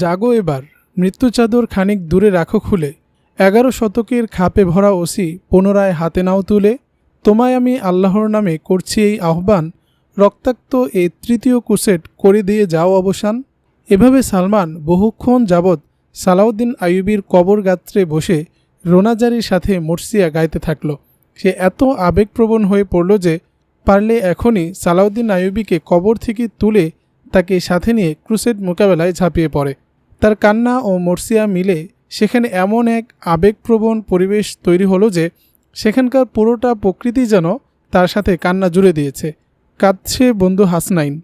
জাগো এবার, মৃত্যু চাদর খানিক দূরে রাখো খুলে, এগারো শতকের খাপে ভরা ওসি পুনরায় হাতে নাও তুলে, তোমায় আমি আল্লাহর নামে করছি এই আহ্বান, রক্তাক্ত এই তৃতীয় কুসেট করে দিয়ে যাও অবসান। এভাবে সালমান বহুক্ষণ যাবৎ সালাউদ্দিন আইয়ুবির কবর গাত্রে বসে রোনাজারির সাথে মর্সিয়া গাইতে থাকল। সে এত আবেগপ্রবণ হয়ে পড়ল যে পারলে এখনই সালাউদ্দিন আইয়ুবিকে কবর থেকে তুলে তাকে সাথে নিয়ে ক্রুসেড মোকাবেলায় ঝাঁপিয়ে পড়ে। তার কান্না ও মর্সিয়া মিলে সেখানে এমন এক আবেগপ্রবণ পরিবেশ তৈরি হলো যে সেখানকার পুরোটা প্রকৃতি যেন তার সাথে কান্না জুড়ে দিয়েছে। কাঁদছে বন্ধু হাসনাইন,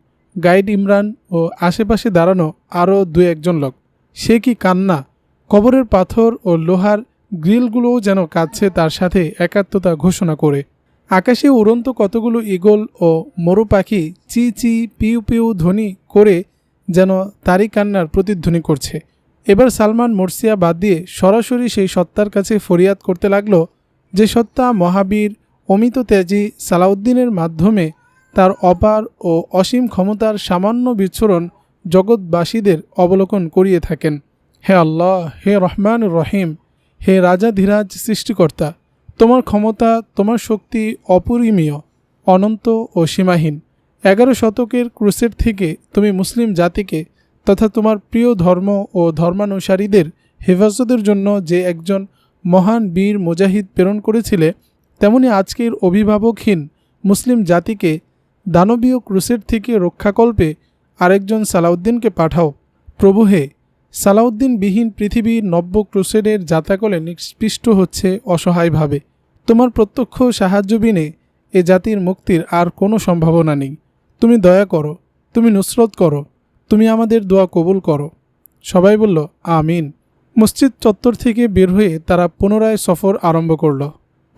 গাইড ইমরান ও আশেপাশে দাঁড়ানো আরও দু একজন লোক। সে কি কান্না? কবরের পাথর ও লোহার গ্রিলগুলোও যেন কাঁদছে তার সাথে একাত্মতা ঘোষণা করে। আকাশে উড়ন্ত কতগুলো ইগল ও মরু পাখি চি চি পিউ পিউ ধ্বনি করে যেন তারই কান্নার প্রতিধ্বনি করছে। এবার সালমান মোর্সিয়া বাদ দিয়ে সরাসরি সেই সত্তার কাছে ফরিয়াদ করতে লাগল যে সত্তা মহাবীর অমিত ত্যাজি সালাউদ্দিনের মাধ্যমে তার অপার ও অসীম ক্ষমতার সামান্য বিচ্ছুরণ জগৎবাসীদের অবলোকন করিয়ে থাকেন। হে আল্লাহ, হে রহমান রহিম, হে রাজা ধীরাজ সৃষ্টিকর্তা, তোমার ক্ষমতা, তোমার শক্তি অপরিমীয়, অনন্ত ও সীমাহীন। এগারো শতকের ক্রুসের থেকে তুমি মুসলিম জাতিকে তথা তোমার প্রিয় ধর্ম ও ধর্মানুসারীদের হেফাজতের জন্য যে একজন মহান বীর মুজাহিদ প্রেরণ করেছিলে, তেমনি আজকের অভিভাবকহীন মুসলিম জাতিকে দানবীয় ক্রুসের থেকে রক্ষাকল্পে আরেকজন সালাউদ্দিনকে পাঠাও। প্রভু হে, সালাউদ্দিনবিহীন পৃথিবীর নব্য ক্রুসেডের যাতাকলে নিষ্পৃষ্ট হচ্ছে অসহায়ভাবে। তোমার প্রত্যক্ষ সাহায্য বিনে এ জাতির মুক্তির আর কোনো সম্ভাবনা নেই। তুমি দয়া করো, তুমি নুসরত করো, তুমি আমাদের দোয়া কবুল করো। সবাই বলল, আমিন। মসজিদ চত্বর থেকে বের হয়ে তারা পুনরায় সফর আরম্ভ করল।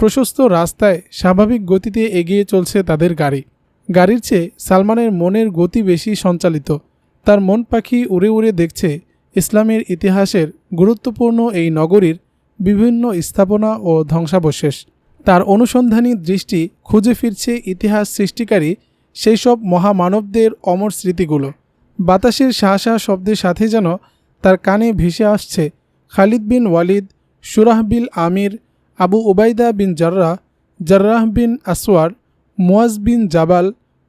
প্রশস্ত রাস্তায় স্বাভাবিক গতিতে এগিয়ে চলছে তাদের গাড়ি। গাড়ির চেয়ে সালমানের মনের গতি বেশি সঞ্চালিত। তার মন পাখি উড়ে উড়ে দেখছে ইসলামের ইতিহাসের গুরুত্বপূর্ণ এই নগরীর বিভিন্ন স্থাপনা ও ধ্বংসাবশেষ। তার অনুসন্ধানী দৃষ্টি খুঁজে ফিরছে ইতিহাস সৃষ্টিকারী সেই সব মহামানবদের অমর স্মৃতিগুলো। বাতাসের শাহশাহ শব্দের সাথে যেন তার কানে ভেসে আসছে খালিদ বিন ওয়ালিদ, সুরাহ বিল আমির, আবু উবাইদা বিন জার্রাহ জার্রাহ বিন আসওয়ার, মুয়াজ বিন জাবাল,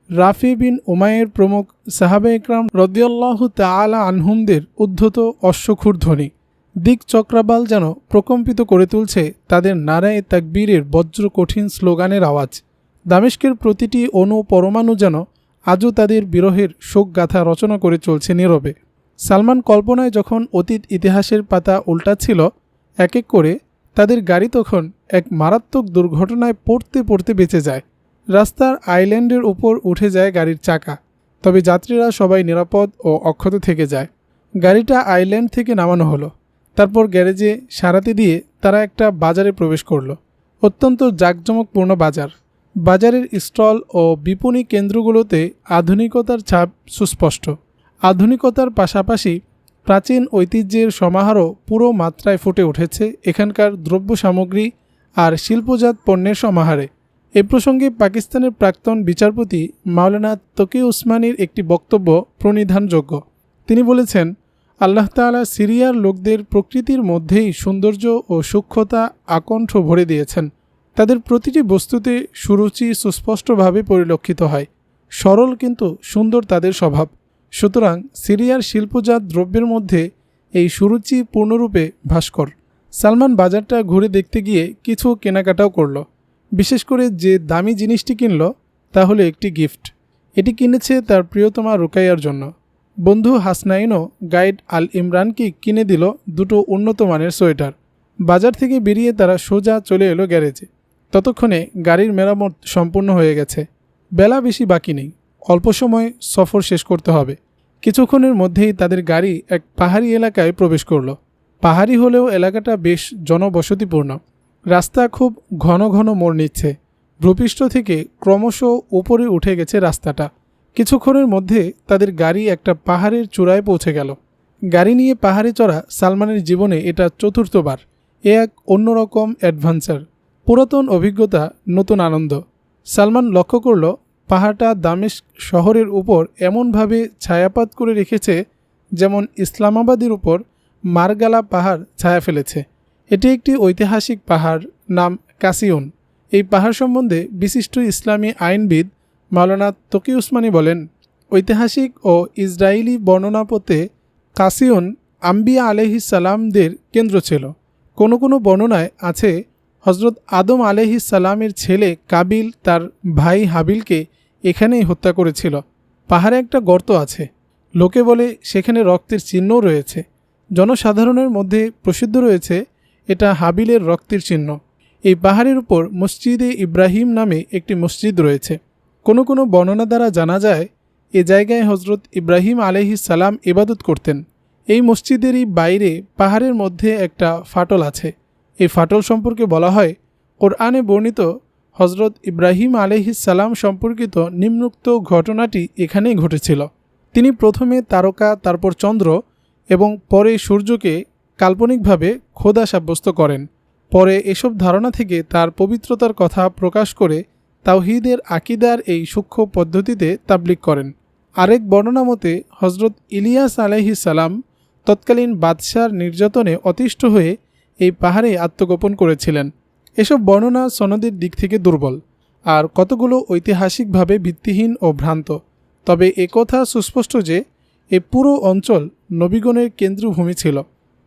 রাফি বিন উমায়ের প্রমুখ সাহাবে ইকরাম রদিয়াল্লাহ তালা আনহুমদের উদ্ধত অশ্বক্ষুর ধ্বনি দিক চক্রাবাল যেন প্রকম্পিত করে তুলছে তাদের নারায় তাকবীরের বজ্র কঠিন স্লোগানের আওয়াজ। দামেস্কের প্রতিটি অণু পরমাণু যেন আজও তাদের বিরহের শোকগাথা রচনা করে চলছে নীরবে। সালমান কল্পনায় যখন অতীত ইতিহাসের পাতা উল্টাচ্ছিল এক এক করে তাদের গাড়ি তখন এক মারাত্মক দুর্ঘটনায় পড়তে পড়তে বেঁচে যায়। রাস্তার আইল্যান্ডের উপর উঠে যায় গাড়ির চাকা। তবে যাত্রীরা সবাই নিরাপদ ও অক্ষত থেকে যায়। গাড়িটা আইল্যান্ড থেকে নামানো হলো। তারপর গ্যারেজে সারাতে দিয়ে তারা একটা বাজারে প্রবেশ করল। অত্যন্ত জাঁকজমকপূর্ণ বাজার। বাজারের স্টল ও বিপণী কেন্দ্রগুলোতে আধুনিকতার ছাপ সুস্পষ্ট। আধুনিকতার পাশাপাশি প্রাচীন ঐতিহ্যের সমাহারও পুরো মাত্রায় ফুটে উঠেছে এখানকার দ্রব্য সামগ্রী আর শিল্পজাত পণ্যের সমাহারে। এ প্রসঙ্গে পাকিস্তানের প্রাক্তন বিচারপতি মাওলানা তকি উসমানির একটি বক্তব্য প্রণিধানযোগ্য। তিনি বলেছেন, আল্লাহ তালা সিরিয়ার লোকদের প্রকৃতির মধ্যেই সৌন্দর্য ও সূক্ষ্মতা আকণ্ঠ ভরে দিয়েছেন। তাদের প্রতিটি বস্তুতে সুরুচি সুস্পষ্টভাবে পরিলক্ষিত হয়। সরল কিন্তু সুন্দর তাদের স্বভাব। সুতরাং সিরিয়ার শিল্পজাত দ্রব্যের মধ্যে এই সুরুচি পূর্ণরূপে ভাস্কর। সালমান বাজারটা ঘুরে দেখতে গিয়ে কিছু কেনাকাটাও করল। বিশেষ করে যে দামি জিনিসটি কিনল, তা হলো একটি গিফট। এটি কিনেছে তার প্রিয়তমা রুকাইয়ার জন্য। বন্ধু হাসনাইনও গাইড আল ইমরানকে কিনে দিল দুটো উন্নত মানের সোয়েটার। বাজার থেকে বেরিয়ে তারা সোজা চলে এলো গ্যারেজে। ততক্ষণে গাড়ির মেরামত সম্পূর্ণ হয়ে গেছে। বেলা বেশি বাকি নেই। অল্প সময় সফর শেষ করতে হবে। কিছুক্ষণের মধ্যেই তাদের গাড়ি এক পাহাড়ি এলাকায় প্রবেশ করল। পাহাড়ি হলেও এলাকাটা বেশ জনবসতিপূর্ণ। রাস্তা খুব ঘন ঘন মোড় নিচ্ছে। ভূপৃষ্ঠ থেকে ক্রমশ উপরে উঠে গেছে রাস্তাটা। কিছুক্ষণের মধ্যে তাদের গাড়ি একটা পাহাড়ের চূড়ায় পৌঁছে গেল। গাড়ি নিয়ে পাহাড়ে চড়া সালমানের জীবনে এটা চতুর্থবার। এ এক অন্যরকম অ্যাডভেঞ্চার। পুরাতন অভিজ্ঞতা, নতুন আনন্দ। সালমান লক্ষ্য করল, পাহাড়টা দামেস্ক শহরের উপর এমনভাবে ছায়াপাত করে রেখেছে যেমন ইসলামাবাদের উপর মারগালা পাহাড় ছায়া ফেলেছে। এটি একটি ঐতিহাসিক পাহাড়, নাম কাসিউন। এই পাহাড় সম্বন্ধে বিশিষ্ট ইসলামী আইনবিদ মাওলানা তকি উসমানী বলেন, ঐতিহাসিক ও ইসরায়েলি বর্ণনাপতে কাসিউন আম্বিয়া আলহিস সালামদের কেন্দ্র ছিল। কোনো কোনো বর্ণনায় আছে হজরত আদম সালামের ছেলে কাবিল তার ভাই হাবিলকে এখানেই হত্যা করেছিল। পাহাড়ে একটা গর্ত আছে। লোকে বলে সেখানে রক্তের চিহ্নও রয়েছে। জনসাধারণের মধ্যে প্রসিদ্ধ রয়েছে এটা হাবিলের রক্তের চিহ্ন। এই পাহাড়ের উপর মসজিদে ইব্রাহিম নামে একটি মসজিদ রয়েছে। কোনো কোনো বর্ণনা দ্বারা জানা যায়, এ জায়গায় হজরত ইব্রাহিম সালাম ইবাদত করতেন। এই মসজিদেরই বাইরে পাহাড়ের মধ্যে একটা ফাটল আছে। এই ফাটল সম্পর্কে বলা হয়, কোরআনে বর্ণিত হজরত ইব্রাহিম সালাম সম্পর্কিত নিম্নোক্ত ঘটনাটি এখানেই ঘটেছিল। তিনি প্রথমে তারকা, তারপর চন্দ্র এবং পরে সূর্যকে কাল্পনিকভাবে খোদা সাব্যস্ত করেন। পরে এসব ধারণা থেকে তার পবিত্রতার কথা প্রকাশ করে তাওহিদের আকিদার এই সূক্ষ্ম পদ্ধতিতে তাবলিক করেন। আরেক বর্ণনা মতে হজরত ইলিয়াস সালাম তৎকালীন বাদশার নির্যাতনে অতিষ্ঠ হয়ে এই পাহাড়ে আত্মগোপন করেছিলেন। এসব বর্ণনা সনদের দিক থেকে দুর্বল, আর কতগুলো ঐতিহাসিকভাবে ভিত্তিহীন ও ভ্রান্ত। তবে একথা সুস্পষ্ট যে, এ পুরো অঞ্চল নবীগণের কেন্দ্রভূমি ছিল।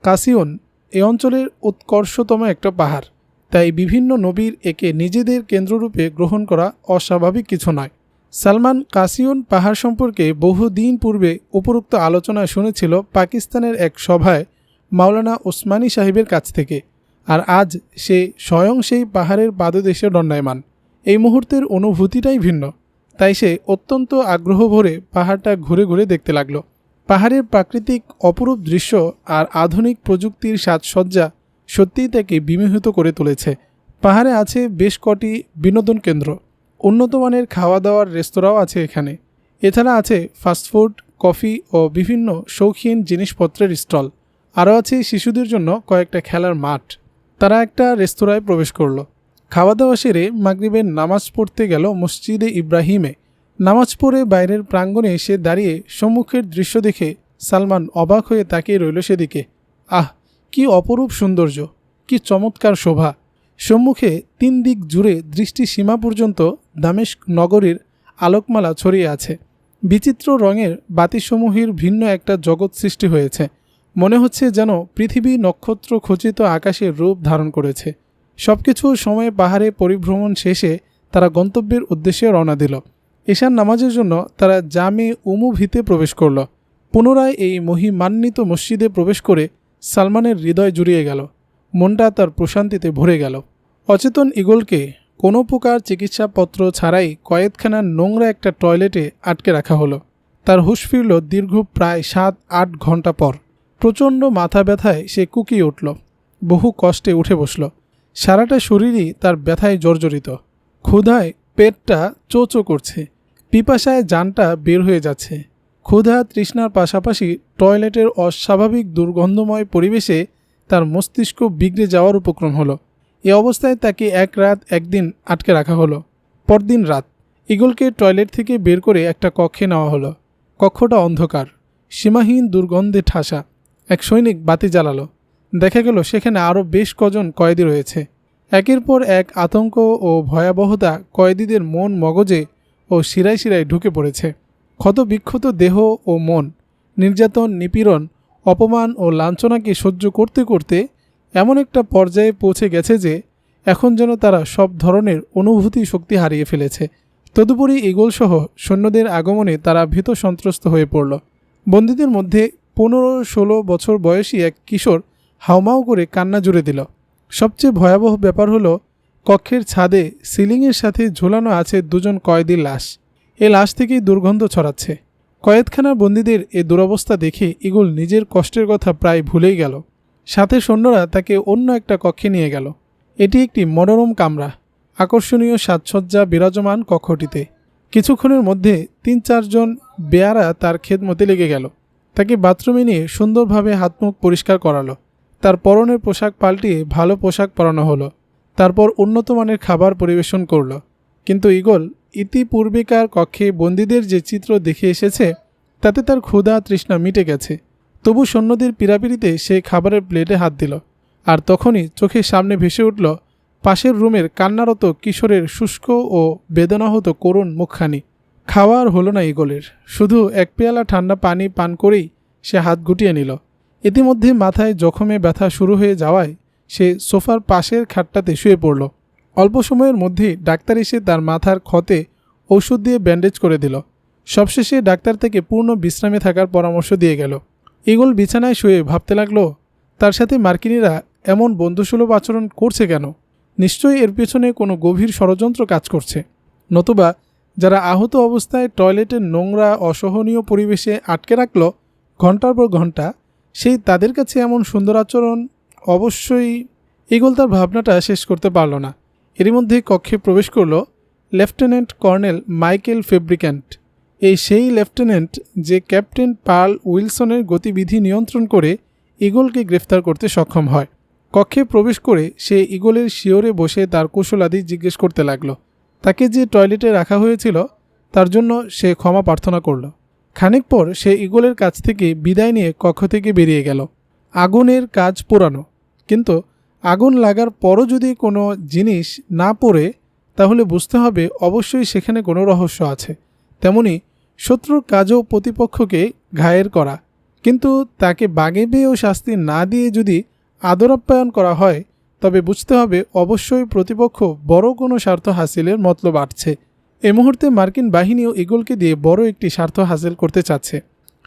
কাসিয়ন এ অঞ্চলের উৎকর্ষতম একটা পাহাড়, তাই বিভিন্ন নবীর একে নিজেদের কেন্দ্ররূপে গ্রহণ করা অস্বাভাবিক কিছু নয়। সালমান কাসিউন পাহাড় সম্পর্কে বহুদিন পূর্বে উপরোক্ত আলোচনা শুনেছিল পাকিস্তানের এক সভায় মাওলানা ওসমানী সাহেবের কাছ থেকে। আর আজ সে স্বয়ং সেই পাহাড়ের পাদদেশে দণ্ডায়মান। এই মুহূর্তের অনুভূতিটাই ভিন্ন। তাই সে অত্যন্ত আগ্রহ ভরে পাহাড়টা ঘুরে ঘুরে দেখতে লাগল। পাহাড়ের প্রাকৃতিক অপরূপ দৃশ্য আর আধুনিক প্রযুক্তির সাজসজ্জা সত্যিই তাকে বিমোহিত করে তুলেছে। পাহাড়ে আছে বেশ কটি বিনোদন কেন্দ্র। উন্নতমানের খাওয়া দাওয়ার রেস্তোরাঁও আছে এখানে। এছাড়া আছে ফাস্টফুড কফি ও বিভিন্ন শৌখিন জিনিসপত্রের স্টল। আরও আছে শিশুদের জন্য কয়েকটা খেলার মাঠ। তারা একটা রেস্তোরাঁয় প্রবেশ করল। খাওয়া দাওয়া সেরে মাগরিবের নামাজ পড়তে গেল মসজিদে ইব্রাহিমে। নামাজ পড়ে বাইরের প্রাঙ্গণে এসে দাঁড়িয়ে সম্মুখের দৃশ্য দেখে সালমান অবাক হয়ে তাকিয়ে রইল সেদিকে। আহ, কি অপরূপ সৌন্দর্য, কি চমৎকার শোভা। সম্মুখে তিন দিক জুড়ে দৃষ্টি সীমা পর্যন্ত দামেস্ক নগরীর আলোকমালা ছড়িয়ে আছে। বিচিত্র রঙের বাতিসমূহের ভিন্ন একটা জগৎ সৃষ্টি হয়েছে। মনে হচ্ছে যেন পৃথিবী নক্ষত্র খচিত আকাশের রূপ ধারণ করেছে। সবকিছু সময়ে পাহাড়ে পরিভ্রমণ শেষে তারা গন্তব্যের উদ্দেশ্যে রওনা দিল। এশার নামাজের জন্য তারা জামে উমুভিতে প্রবেশ করল। পুনরায় এই মহিমান্বিত মসজিদে প্রবেশ করে সালমানের হৃদয় জুড়িয়ে গেল। মনটা তার প্রশান্তিতে ভরে গেল। অচেতন ইগলকে কোনো প্রকার চিকিৎসাপত্র ছাড়াই কয়েকখানা নোংরা একটা টয়লেটে আটকে রাখা হলো। তার হুশ ফিরল দীর্ঘ প্রায় সাত আট ঘণ্টা পর। প্রচণ্ড মাথা ব্যথায় সে কুকিয়ে উঠল। বহু কষ্টে উঠে বসল। সারাটা শরীরই তার ব্যথায় জর্জরিত। ক্ষুধায় পেটটা চোচো করছে। পিপাসায় যানটা বের হয়ে যাচ্ছে। ক্ষুধা তৃষ্ণার পাশাপাশি টয়লেটের অস্বাভাবিক দুর্গন্ধময় পরিবেশে তার মস্তিষ্ক বিগড়ে যাওয়ার উপক্রম হলো। এ অবস্থায় তাকে এক রাত একদিন আটকে রাখা হলো। পরদিন রাত ইগলকে টয়লেট থেকে বের করে একটা কক্ষে নেওয়া হলো। কক্ষটা অন্ধকার। সীমাহীন দুর্গন্ধে ঠাসা। এক সৈনিক বাতি জ্বালালো। দেখা গেল সেখানে আরও বেশ কজন কয়েদি রয়েছে। একের পর এক আতঙ্ক ও ভয়াবহতা কয়েদিদের মন মগজে ও শিরায় শিরায় ঢুকে পড়েছে। ক্ষতবিক্ষত দেহ ও মন, নির্যাতন, নিপীড়ন, অপমান ও লাঞ্ছনাকে সহ্য করতে করতে এমন একটা পর্যায়ে পৌঁছে গেছে যে এখন যেন তারা সব ধরনের অনুভূতি শক্তি হারিয়ে ফেলেছে। তদুপরি ইগলসহ সৈন্যদের আগমনে তারা ভীত সন্ত্রস্ত হয়ে পড়ল। বন্দীদের মধ্যে পনেরো ষোলো বছর বয়সী এক কিশোর হাউমাউ করে কান্না জুড়ে দিল। সবচেয়ে ভয়াবহ ব্যাপার হলো, কক্ষের ছাদে সিলিংয়ের সাথে ঝোলানো আছে দুজন কয়েদির লাশ। এ লাশ থেকেই দুর্গন্ধ ছড়াচ্ছে। কয়েদখানার বন্দীদের এ দুরবস্থা দেখে ইগুল নিজের কষ্টের কথা প্রায় ভুলেই গেল। সাথে সৈন্যরা তাকে অন্য একটা কক্ষে নিয়ে গেল। এটি একটি মনোরম কামরা, আকর্ষণীয় সাজসজ্জা বিরাজমান কক্ষটিতে। কিছুক্ষণের মধ্যে তিন চারজন বেয়ারা তার খেদমতে লেগে গেল। তাকে বাথরুমে নিয়ে সুন্দরভাবে হাত মুখ পরিষ্কার করালো। তার পরনের পোশাক পাল্টিয়ে ভালো পোশাক পরানো হলো। তারপর উন্নত মানের খাবার পরিবেশন করল। কিন্তু ইগল ইতিপূর্বেকার কক্ষে বন্দীদের যে চিত্র দেখে এসেছে, তাতে তার ক্ষুধা তৃষ্ণা মিটে গেছে। তবু সৈন্যদের পীড়াপিড়িতে সে খাবারের প্লেটে হাত দিল। আর তখনই চোখের সামনে ভেসে উঠল পাশের রুমের কান্নারত কিশোরের শুষ্ক ও বেদনাহত করুণ মুখখানি। খাওয়া আর হলো না ইগলের শুধু এক পেয়ালা ঠান্ডা পানি পান করেই সে হাত গুটিয়ে নিল। ইতিমধ্যে মাথায় জখমে ব্যথা শুরু হয়ে যাওয়ায় সে সোফার পাশের খাটটাতে শুয়ে পড়ল। অল্প সময়ের মধ্যেই ডাক্তার এসে তার মাথার ক্ষতে ঔষধ দিয়ে ব্যান্ডেজ করে দিল। সবশেষে ডাক্তার থেকে পূর্ণ বিশ্রামে থাকার পরামর্শ দিয়ে গেল। ইগল বিছানায় শুয়ে ভাবতে লাগল, তার সাথে মার্কিনীরা এমন বন্ধুসুলভ আচরণ করছে কেন? নিশ্চয়ই এর পেছনে কোনো গভীর ষড়যন্ত্র কাজ করছে। নতুবা যারা আহত অবস্থায় টয়লেটের নোংরা, অসহনীয় পরিবেশে আটকে রাখল, ঘণ্টার পর ঘণ্টা, সেই তাদের কাছে এমন সুন্দর আচরণ অবশ্যই ইগল তার ভাবনাটা শেষ করতে পারল না। এরই মধ্যে কক্ষে প্রবেশ করল লেফটেন্যান্ট কর্নেল মাইকেল ফেব্রিক্যান্ট। এই সেই লেফটেন্যান্ট যে ক্যাপ্টেন পার্ল উইলসনের গতিবিধি নিয়ন্ত্রণ করে ইগলকে গ্রেফতার করতে সক্ষম হয়। কক্ষে প্রবেশ করে সে ইগলের শিওরে বসে তার কুশলাদি জিজ্ঞেস করতে লাগল। তাকে যে টয়লেটে রাখা হয়েছিল, তার জন্য সে ক্ষমা প্রার্থনা করল। খানিক পর সে ইগলের কাছ থেকে বিদায় নিয়ে কক্ষ থেকে বেরিয়ে গেল। আগুনের কাজ পোড়ানো। কিন্তু আগুন লাগার পরও যদি কোনো জিনিস না পড়ে, তাহলে বুঝতে হবে অবশ্যই সেখানে কোনো রহস্য আছে। তেমনি শত্রুর কাজও প্রতিপক্ষকে ঘায়ের করা। কিন্তু তাকে বাগে পেয়েও শাস্তি না দিয়ে যদি আদর আপ্যায়ন করা হয় তবে বুঝতে হবে অবশ্যই প্রতিপক্ষ বড় কোনো স্বার্থ হাসিলের মতলব আটছে। এ মুহূর্তে মার্কিন বাহিনীও ইগলকে দিয়ে বড় একটি স্বার্থ হাসিল করতে চাচ্ছে।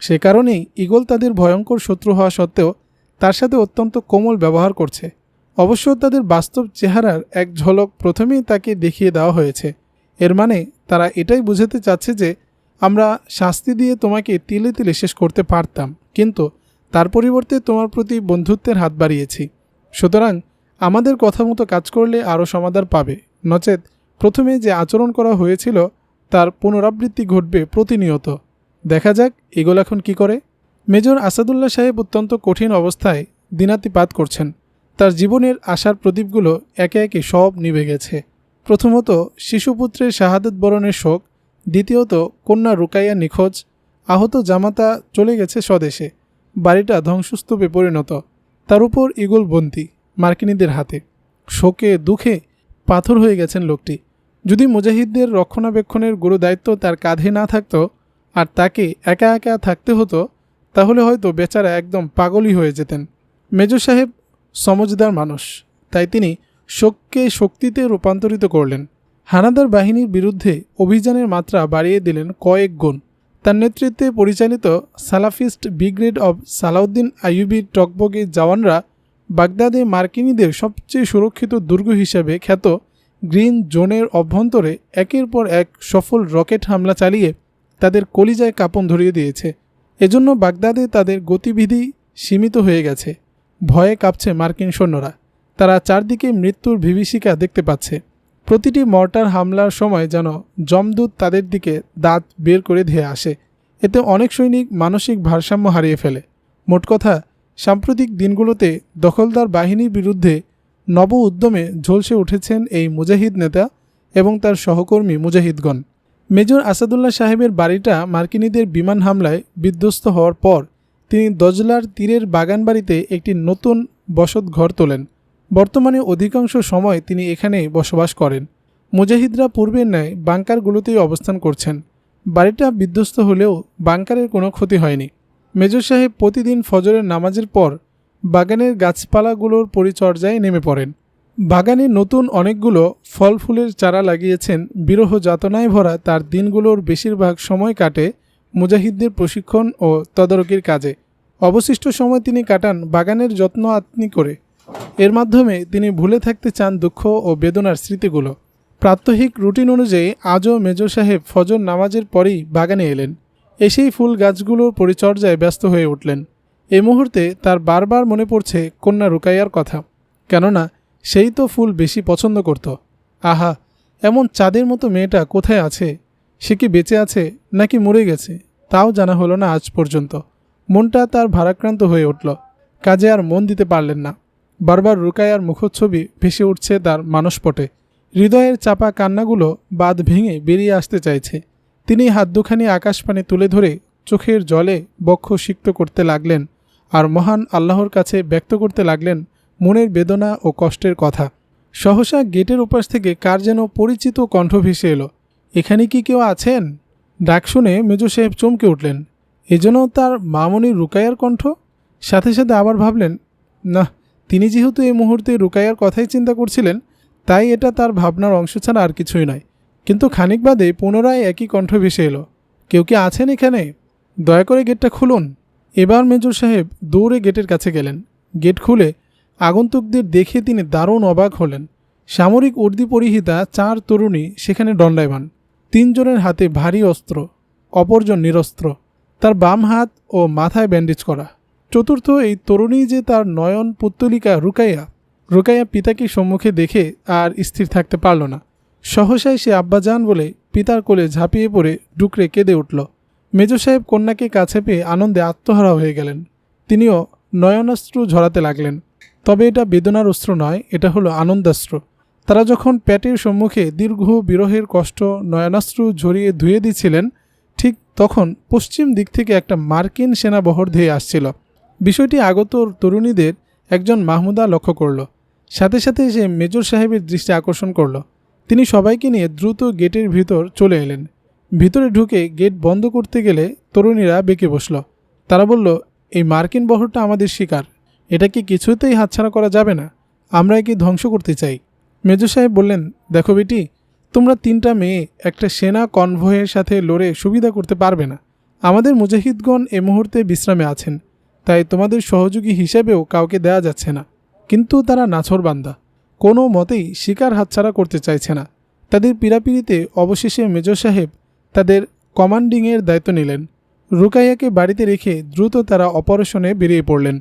সে কারণেই ইগল তাদের ভয়ঙ্কর শত্রু হওয়া সত্ত্বেও তার সাথে অত্যন্ত কোমল ব্যবহার করছে। অবশ্য তাদের বাস্তব চেহারার এক ঝলক প্রথমেই তাকে দেখিয়ে দেওয়া হয়েছে। এর মানে তারা এটাই বুঝাতে চাচ্ছে যে আমরা শাস্তি দিয়ে তোমাকে তিলে তিলে শেষ করতে পারতাম, কিন্তু তার পরিবর্তে তোমার প্রতি বন্ধুত্বের হাত বাড়িয়েছি। সুতরাং আমাদের কথা মতো কাজ করলে আরও সমাধান পাবে। নচেত প্রথমে যে আচরণ করা হয়েছিল, তার পুনরাবৃত্তি ঘটবে প্রতিনিয়ত। দেখা যাক, এগুলো এখন কি করে? মেজর আসাদুল্লাহ সাহেব অত্যন্ত কঠিন অবস্থায় দিনাতিপাত করছেন। তার জীবনের আশার প্রদীপগুলো একে একে সব নিভে গেছে। প্রথমত, শিশুপুত্রের শাহাদত বরণের শোক, দ্বিতীয়ত, কন্যা রুকাইয়া নিখোঁজ, আহত জামাতা চলে গেছে স্বদেশে। বাড়িটা ধ্বংসস্তূপে পরিণত। তার উপর ইগল বন্দি। মার্কিনীদের হাতে। শোকে, দুঃখে পাথর হয়ে গেছেন লোকটি। যদি মুজাহিদদের রক্ষণাবেক্ষণের গুরু দায়িত্ব তার কাঁধে না থাকতো আর তাকে একা একা থাকতে হতো, তাহলে হয়তো বেচারা একদম পাগলই হয়ে যেতেন। মেজর সাহেব সমজদার মানুষ, তাই তিনি শোককে শক্তিতে রূপান্তরিত করলেন। হানাদার বাহিনীর বিরুদ্ধে অভিযানের মাত্রা বাড়িয়ে দিলেন কয়েক গুণ। তার নেতৃত্বে পরিচালিত Salafist brigade of Salahuddin Ayyubi টকবগে জওয়ানরা বাগদাদে মার্কিনীদের সবচেয়ে সুরক্ষিত দুর্গ হিসেবে খ্যাত গ্রিন জোনের অভ্যন্তরে একের পর এক সফল রকেট হামলা চালিয়ে তাদের কলিজায় কাপন ধরিয়ে দিয়েছে। এজন্য বাগদাদে তাদের গতিবিধি সীমিত হয়ে গেছে। ভয়ে কাঁপছে মার্কিন সৈন্যরা। তারা চারদিকে মৃত্যুর বিভীষিকা দেখতে পাচ্ছে। প্রতিটি মর্টার হামলার সময় যেন জমদূত তাদের দিকে দাঁত বের করে ধেয়ে আসে। এতে অনেক সৈনিক মানসিক ভারসাম্য হারিয়ে ফেলে। মোট কথা সাম্প্রতিক দিনগুলোতে দখলদার বাহিনীর বিরুদ্ধে নব উদ্যমে ঝলসে উঠেছেন এই মুজাহিদ নেতা এবং তার সহকর্মী মুজাহিদগণ। মেজর আসাদুল্লাহ সাহেবের বাড়িটা মার্কিনীদের বিমান হামলায় বিধ্বস্ত হওয়ার পর তিনি দজলার তীরের বাগানবাড়িতে একটি নতুন বসত ঘর তোলেন। বর্তমানে অধিকাংশ সময় তিনি এখানে বসবাস করেন। মুজাহিদরা পূর্বের ন্যায় বাংকারগুলোতেই অবস্থান করছেন। বাড়িটা বিধ্বস্ত হলেও বাংকারের কোনো ক্ষতি হয়নি। মেজর সাহেব প্রতিদিন ফজরের নামাজের পর বাগানের গাছপালাগুলোর পরিচর্যায় নেমে পড়েন। বাগানে নতুন অনেকগুলো ফল ফুলের চারা লাগিয়েছেন বিরহ যাতনায় ভরা তার দিনগুলোর বেশিরভাগ সময় কাটে মুজাহিদদের প্রশিক্ষণ ও তদারকির কাজে। অবশিষ্ট সময় তিনি কাটান বাগানের যত্ন আত্মি করে। এর মাধ্যমে তিনি ভুলে থাকতে চান দুঃখ ও বেদনার স্মৃতিগুলো। প্রাত্যহিক রুটিন অনুযায়ী আজও মেজর সাহেব ফজর নামাজের পরেই বাগানে এলেন। এসেই ফুল গাছগুলোর পরিচর্যায় ব্যস্ত হয়ে উঠলেন। এই মুহূর্তে তার বারবার মনে পড়ছে কন্যা রুকাইয়ার কথা। কেননা, সেই তো ফুল বেশি পছন্দ করত। আহা, এমন চাঁদের মতো মেয়েটা কোথায় আছে? সে কি বেঁচে আছে নাকি মরে গেছে? তাও জানা হলো না আজ পর্যন্ত। মনটা তার ভারাক্রান্ত হয়ে উঠল। কাজে আর মন দিতে পারলেন না। বারবার রুকাইয়ার মুখচ্ছবি ভেসে উঠছে তার মানসপটে। হৃদয়ের চাপা কান্নাগুলো বাদ ভেঙে বেরিয়ে আসতে চাইছে। তিনি হাত দুখানি আকাশপানে তুলে ধরে চোখের জলে বক্ষ সিক্ত করতে লাগলেন আর মহান আল্লাহর কাছে ব্যক্ত করতে লাগলেন মনের বেদনা ও কষ্টের কথা। সহসা গেটের উপাস থেকে কার যেন পরিচিত কণ্ঠ ভেসে এলো। এখানে কি কেউ আছেন? ডাক শুনে মেজো সাহেব চমকে উঠলেন। এজন্য তার মামনি রুকাইয়ার কণ্ঠ? সাথে সাথে আবার ভাবলেন, না, তিনি যেহেতু এই মুহূর্তে রুকাইয়ার কথাই চিন্তা করছিলেন, তাই এটা তার ভাবনার অংশ ছাড়া আর কিছুই নয়। কিন্তু খানিক বাদে পুনরায় একই কণ্ঠ ভেসে এলো। কেউ কি আছেন এখানে? দয়া করে গেটটা খুলুন। এবার মেজর সাহেব দৌড়ে গেটের কাছে গেলেন। গেট খুলে আগন্তুকদের দেখে তিনি দারুণ অবাক হলেন। সামরিক উর্দি পরিহিতা চার তরুণী সেখানে দণ্ডায়মান। তিনজনের হাতে ভারী অস্ত্র, অপরজন নিরস্ত্র। তার বাম হাত ও মাথায় ব্যান্ডেজ করা। চতুর্থ এই তরুণী যে তার নয়ন পুত্তলিকা রুকাইয়া রুকাইয়া পিতাকে সম্মুখে দেখে আর স্থির থাকতে পারল না। সহসায় সে আব্বাজান বলে পিতার কোলে ঝাঁপিয়ে পড়ে ডুকরে কেঁদে উঠল। মেজর সাহেব কন্যাকে কাছে পেয়ে আনন্দে আত্মহারা হয়ে গেলেন। তিনিও নয়নাস্ত্র ঝরাতে লাগলেন। তবে এটা বেদনার অস্ত্র নয়, এটা হলো আনন্দাস্ত্র তারা যখন প্যাটের সম্মুখে দীর্ঘ বিরহের কষ্ট নয়নাস্ত্র ঝরিয়ে ধুয়ে দিচ্ছিলেন, ঠিক তখন পশ্চিম দিক থেকে একটা মার্কিন সেনা বহর ধেয়ে আসছিল। বিষয়টি আগত তরুণীদের একজন মাহমুদা লক্ষ্য করল। সাথে সাথে সে মেজর সাহেবের দৃষ্টি আকর্ষণ করল। তিনি সবাইকে নিয়ে দ্রুত গেটের ভিতর চলে এলেন। ভিতরে ঢুকে গেট বন্ধ করতে গেলে তরুণীরা বেঁকে বসল। তারা বলল, এই মার্কিন বহরটা আমাদের শিকার। এটা কি কিছুতেই হাতছাড়া করা যাবে না? আমরা একে ধ্বংস করতে চাই। মেজর সাহেব বললেন, দেখো বেটি, তোমরা তিনটা মেয়ে একটা সেনা কনভয়ের সাথে লড়ে সুবিধা করতে পারবে না। আমাদের মুজাহিদগণ এ মুহূর্তে বিশ্রামে আছেন। তাই তোমাদের সহযোগী হিসেবেও কাউকে দেয়া যাচ্ছে না। কিন্তু তারা নাছরবান্দা কোনো মতেই শিকার হাতছাড়া করতে চাইছে না। তাদের পীড়াপিড়িতে অবশেষে মেজর সাহেব তাদের কমান্ডিংয়ের দায়িত্ব নিলেন। রুকাইয়াকে বাড়িতে রেখে দ্রুত তারা অপারেশনে বেরিয়ে পড়লেন।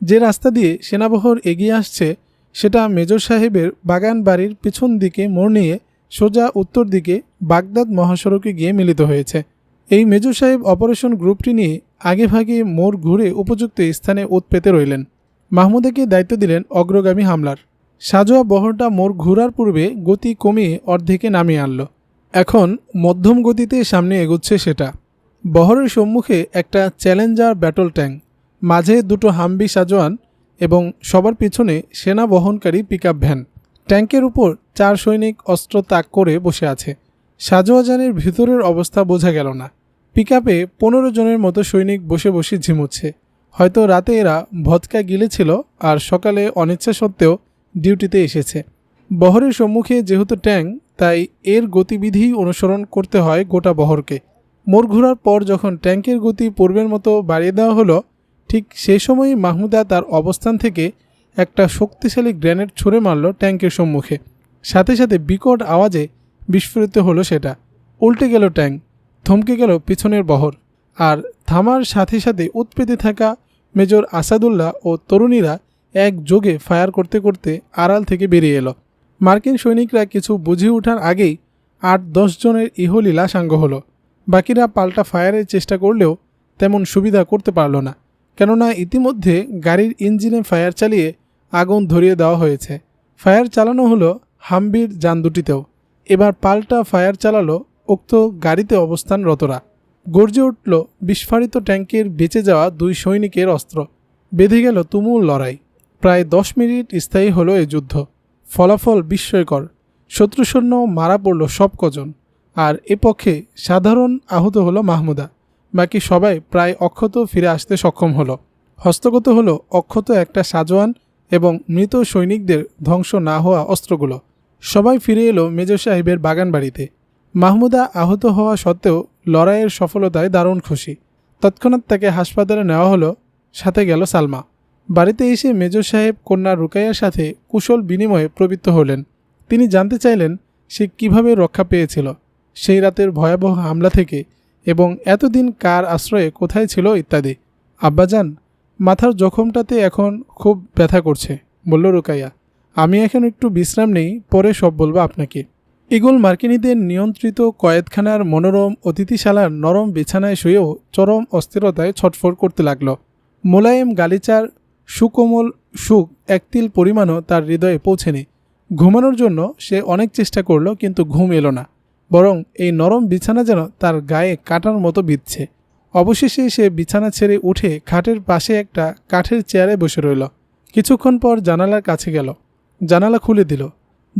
যে রাস্তা দিয়ে সেনাবহর এগিয়ে আসছে, সেটা মেজর সাহেবের বাগান বাড়ির পিছন দিকে মোড় নিয়ে সোজা উত্তর দিকে বাগদাদ মহাসড়কে গিয়ে মিলিত হয়েছে। এই মেজর সাহেব অপারেশন গ্রুপটি নিয়ে আগেভাগে মোড় ঘুরে উপযুক্ত স্থানে ওত পেতে রইলেন। মাহমুদাকে দায়িত্ব দিলেন অগ্রগামী হামলার। সাজোয়া বহরটা মোর ঘোরার পূর্বে গতি কমিয়ে অর্ধেকে নামিয়ে আনল। এখন মধ্যম গতিতে সামনে এগোচ্ছে সেটা। বহরের সম্মুখে একটা চ্যালেঞ্জার ব্যাটল ট্যাঙ্ক, মাঝে দুটো হাম্বি সাজোয়ান এবং সবার পিছনে সেনা বহনকারী পিকআপ ভ্যান। ট্যাঙ্কের উপর চার সৈনিক অস্ত্র তাক করে বসে আছে। সাজোয়াজানের ভিতরের অবস্থা বোঝা গেল না। পিকআপে পনেরো জনের মতো সৈনিক বসে বসে ঝিমুচ্ছে। হয়তো রাতে এরা ভদকা গিলেছিল আর সকালে অনিচ্ছা সত্ত্বেও ডিউটিতে এসেছে। বহরের সম্মুখে যেহেতু ট্যাঙ্ক তাই এর গতিবিধি অনুসরণ করতে হয় গোটা বহরকে। মোড় ঘোরার পর যখন ট্যাঙ্কের গতি পূর্বের মতো বাড়িয়ে দেওয়া হলো, ঠিক সেই সময়ই মাহমুদা তার অবস্থান থেকে একটা শক্তিশালী গ্রেনেড ছুঁড়ে মারল ট্যাঙ্কের সম্মুখে। সাথে সাথে বিকট আওয়াজে বিস্ফোরিত হলো সেটা। উল্টে গেল ট্যাঙ্ক থমকে গেল পিছনের বহর। আর থামার সাথে সাথে উৎপেতে থাকা মেজর আসাদুল্লাহ ও তরুণীরা এক যোগে ফায়ার করতে করতে আড়াল থেকে বেরিয়ে এলো। মার্কিন সৈনিকরা কিছু বুঝে ওঠার আগেই আট জনের ইহলীলা সাঙ্গ হলো। বাকিরা পাল্টা ফায়ারের চেষ্টা করলেও তেমন সুবিধা করতে পারল না, কেননা ইতিমধ্যে গাড়ির ইঞ্জিনে ফায়ার চালিয়ে আগুন ধরিয়ে দেওয়া হয়েছে। ফায়ার চালানো হলো হাম্বির যান দুটিতেও এবার পাল্টা ফায়ার চালালো উক্ত গাড়িতে অবস্থানরতরা। গর্জে উঠল বিস্ফারিত ট্যাঙ্কের বেঁচে যাওয়া দুই সৈনিকের অস্ত্র। বেঁধে গেল তুমুল লড়াই। প্রায় দশ মিনিট স্থায়ী হলো এই যুদ্ধ। ফলাফল বিস্ময়কর। শত্রুসৈন্য মারা পড়ল সব কজন। আর এ পক্ষে সাধারণ আহত হলো মাহমুদা। বাকি সবাই প্রায় অক্ষত ফিরে আসতে সক্ষম হলো। হস্তগত হলো অক্ষত একটা সাজোয়ান এবং মৃত সৈনিকদের ধ্বংস না হওয়া অস্ত্রগুলো। সবাই ফিরে এলো মেজর সাহেবের বাগান বাড়িতে মাহমুদা আহত হওয়া সত্ত্বেও লড়াইয়ের সফলতায় দারুণ খুশি। তৎক্ষণাৎ তাকে হাসপাতালে নেওয়া হলো, সাথে গেল সালমা। বাড়িতে এসে মেজর সাহেব কন্যা রুকাইয়ার সাথে কুশল বিনিময়ে প্রবৃত্ত হলেন। তিনি জানতে চাইলেন সে কীভাবে রক্ষা পেয়েছিল, সেই রাতের ভয়াবহ হামলা থেকে এবং এতদিন কার আশ্রয়ে কোথায় ছিল ইত্যাদি। আব্বাজান, মাথার জখমটাতে এখন খুব ব্যথা করছে, বলল রুকাইয়া, আমি এখন একটু বিশ্রাম নেই, পরে সব বলব আপনাকে। ইগল মার্কিনীদের নিয়ন্ত্রিত কয়েদখানার মনোরম অতিথিশালার নরম বিছানায় শুয়েও চরম অস্থিরতায় ছটফট করতে লাগল। মোলায়েম গালিচার সুকোমল সুখ একতিল পরিমাণও তার হৃদয়ে পৌঁছেনি। ঘুমানোর জন্য সে অনেক চেষ্টা করল, কিন্তু ঘুম এলো না। বরং এই নরম বিছানা যেন তার গায়ে কাটার মতো বিঁধছে। অবশেষে সে বিছানা ছেড়ে উঠে খাটের পাশে একটা কাঠের চেয়ারে বসে রইল। কিছুক্ষণ পর জানালার কাছে গেল। জানালা খুলে দিল।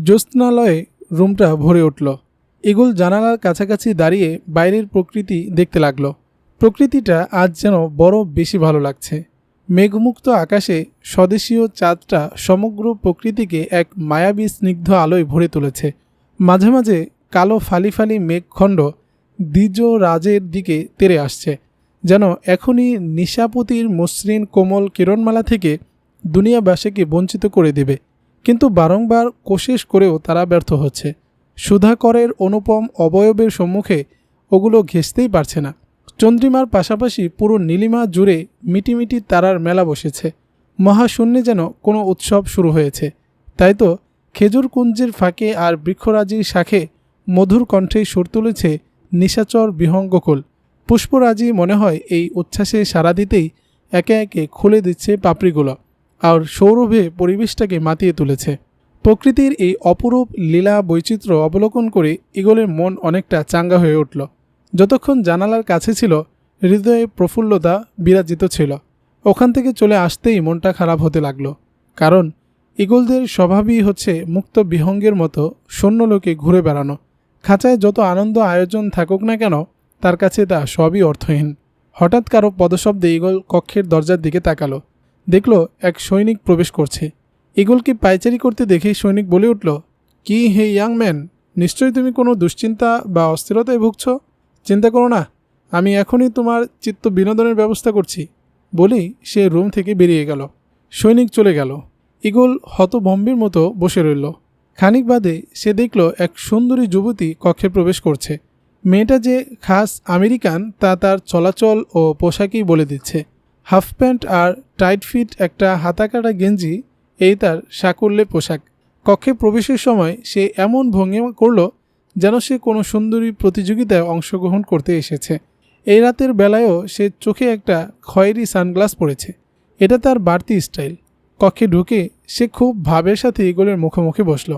জ্যোৎস্নালয়ে রুমটা ভরে উঠল। ইগল জানালার কাছাকাছি দাঁড়িয়ে বাইরের প্রকৃতি দেখতে লাগল। প্রকৃতিটা আজ যেন বড় বেশি ভালো লাগছে। মেঘমুক্ত আকাশে স্বদেশীয় চাঁদটা সমগ্র প্রকৃতিকে এক মায়াবী স্নিগ্ধ আলোয় ভরে তুলেছে। মাঝে মাঝে কালো ফালি ফালি মেঘখণ্ড দ্বিজ রাজের দিকে তেরে আসছে, যেন এখনই নিশাপতির মসৃণ কোমল কিরণমালা থেকে দুনিয়াবাসীকে বঞ্চিত করে দেবে। কিন্তু বারংবার কোশেষ করেও তারা ব্যর্থ হচ্ছে। সুধাকরের অনুপম অবয়বের সম্মুখে ওগুলো ঘেঁষতেই পারছে না। চন্দ্রিমার পাশাপাশি পুরো নীলিমা জুড়ে মিটিমিটি তারার মেলা বসেছে। মহাশূন্যে যেন কোনো উৎসব শুরু হয়েছে। তাই তো খেজুর কুঞ্জের ফাঁকে আর বৃক্ষরাজির শাখে মধুর কণ্ঠে সুর তুলেছে নিশাচর বিহঙ্গকুল পুষ্পরাজি মনে হয় এই উচ্ছ্বাসে সাড়া দিতেই একে একে খুলে দিচ্ছে পাপড়িগুলো আর সৌরভে পরিবেশটাকে মাতিয়ে তুলেছে। প্রকৃতির এই অপরূপ লীলা বৈচিত্র্য অবলোকন করে ইগলের মন অনেকটা চাঙ্গা হয়ে উঠল। যতক্ষণ জানালার কাছে ছিল, হৃদয়ে প্রফুল্লতা বিরাজিত ছিল। ওখান থেকে চলে আসতেই মনটা খারাপ হতে লাগল। কারণ ইগলদের স্বভাবই হচ্ছে মুক্ত বিহঙ্গের মতো শূন্যলোকে ঘুরে বেড়ানো। খাঁচায় যত আনন্দ আয়োজন থাকুক না কেন, তার কাছে তা সবই অর্থহীন। হঠাৎ কারও পদশব্দে ইগল কক্ষের দরজার দিকে তাকালো। দেখল এক সৈনিক প্রবেশ করছে। ইগলকে পায়চারি করতে দেখেই সৈনিক বলে উঠল, কি হে ইয়াং ম্যান? নিশ্চয়ই তুমি কোনো দুশ্চিন্তা বা অস্থিরতায় ভুগছ? চিন্তা করো না, আমি এখনই তোমার চিত্ত বিনোদনের ব্যবস্থা করছি। বলেই সে রুম থেকে বেরিয়ে গেল। সৈনিক চলে গেল। ইগল হতভম্বির মতো বসে রইল। খানিক বাদে সে দেখল এক সুন্দরী যুবতী কক্ষে প্রবেশ করছে। মেয়েটা যে খাস আমেরিকান, তা তার চলাচল ও পোশাকেই বলে দিচ্ছে। হাফ প্যান্ট আর টাইট ফিট একটা হাতাকাটা গেঞ্জি, এই তার সাকুল্যে পোশাক। কক্ষে প্রবেশের সময় সে এমন ভঙ্গিমা করল যেন সে কোনো সুন্দরী প্রতিযোগিতায় অংশগ্রহণ করতে এসেছে। এই রাতের বেলায়ও সে চোখে একটা খয়েরি সানগ্লাস পরেছে। এটা তার বাড়তি স্টাইল। কক্ষে ঢুকে সে খুব ভাবের সাথে ইগলের মুখোমুখি বসল।